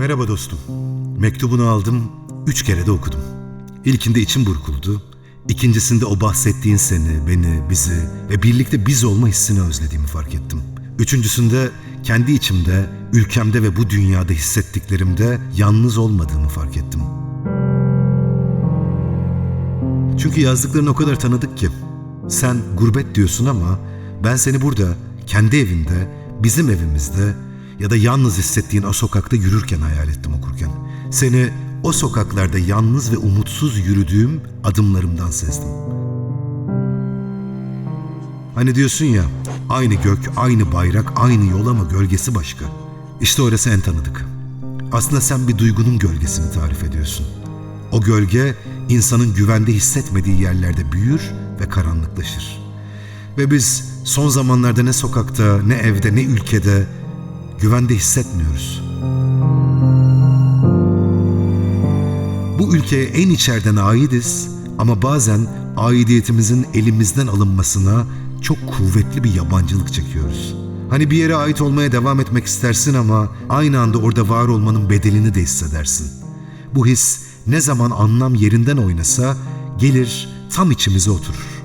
Merhaba dostum. Mektubunu aldım, üç kere de okudum. İlkinde içim burkuldu. İkincisinde o bahsettiğin seni, beni, bizi ve birlikte biz olma hissini özlediğimi fark ettim. Üçüncüsünde kendi içimde, ülkemde ve bu dünyada hissettiklerimde yalnız olmadığımı fark ettim. Çünkü yazdıklarını o kadar tanıdık ki. Sen gurbet diyorsun ama ben seni burada, kendi evinde, bizim evimizde ya da yalnız hissettiğin o sokakta yürürken hayal ettim okurken. Seni o sokaklarda yalnız ve umutsuz yürüdüğüm adımlarımdan sezdim. Hani diyorsun ya, aynı gök, aynı bayrak, aynı yol ama gölgesi başka. İşte orası en tanıdık. Aslında sen bir duygunun gölgesini tarif ediyorsun. O gölge insanın güvende hissetmediği yerlerde büyür ve karanlıklaşır. Ve biz son zamanlarda ne sokakta, ne evde, ne ülkede güvende hissetmiyoruz. Bu ülkeye en içeriden aidiz ama bazen aidiyetimizin elimizden alınmasına çok kuvvetli bir yabancılık çekiyoruz. Hani bir yere ait olmaya devam etmek istersin ama aynı anda orada var olmanın bedelini de hissedersin. Bu his ne zaman anlam yerinden oynasa gelir tam içimize oturur.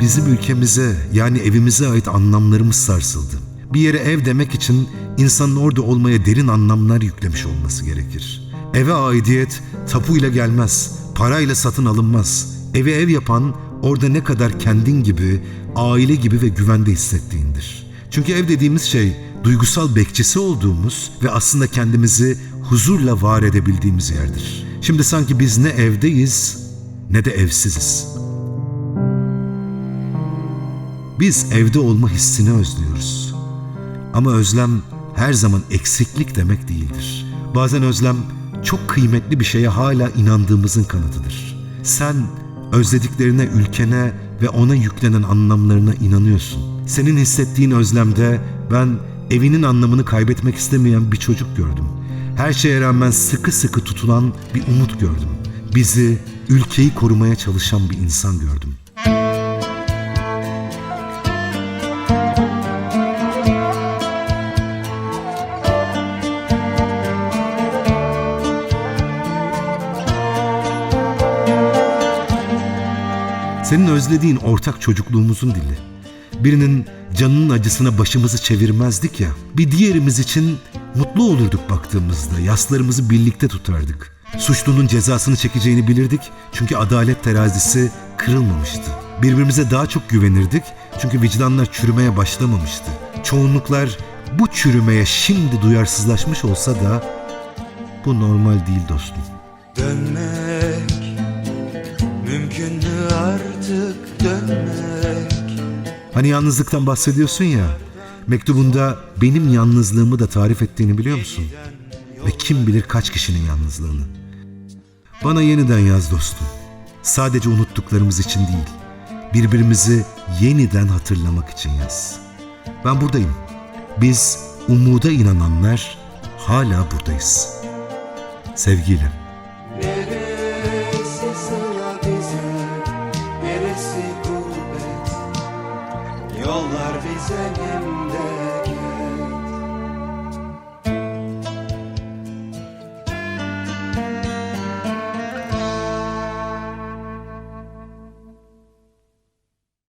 Bizim ülkemize yani evimize ait anlamlarımız sarsıldı. Bir yere ev demek için insanın orada olmaya derin anlamlar yüklemiş olması gerekir. Eve aidiyet tapuyla gelmez, parayla satın alınmaz. Evi ev yapan orada ne kadar kendin gibi, aile gibi ve güvende hissettiğindir. Çünkü ev dediğimiz şey duygusal bekçisi olduğumuz ve aslında kendimizi huzurla var edebildiğimiz yerdir. Şimdi sanki biz ne evdeyiz ne de evsiziz. Biz evde olma hissini özlüyoruz. Ama özlem her zaman eksiklik demek değildir. Bazen özlem çok kıymetli bir şeye hala inandığımızın kanıtıdır. Sen özlediklerine, ülkene ve ona yüklenen anlamlarına inanıyorsun. Senin hissettiğin özlemde ben evinin anlamını kaybetmek istemeyen bir çocuk gördüm. Her şeye rağmen sıkı sıkı tutulan bir umut gördüm. Bizi, ülkeyi korumaya çalışan bir insan gördüm. Senin özlediğin ortak çocukluğumuzun dili. Birinin canının acısına başımızı çevirmezdik ya. Bir diğerimiz için mutlu olurduk baktığımızda. Yaslarımızı birlikte tutardık. Suçlunun cezasını çekeceğini bilirdik çünkü adalet terazisi kırılmamıştı. Birbirimize daha çok güvenirdik çünkü vicdanlar çürümeye başlamamıştı. Çoğunluklar bu çürümeye şimdi duyarsızlaşmış olsa da bu normal değil dostum. Dönmek mümkün mü artık dönmek Hani yalnızlıktan bahsediyorsun ya, mektubunda benim yalnızlığımı da tarif ettiğini biliyor musun? Ve kim bilir kaç kişinin yalnızlığını. Bana yeniden yaz dostum. Sadece unuttuklarımız için değil, birbirimizi yeniden hatırlamak için yaz. Ben buradayım. Biz umuda inananlar hala buradayız. Sevgiyle. Yollar bize nemde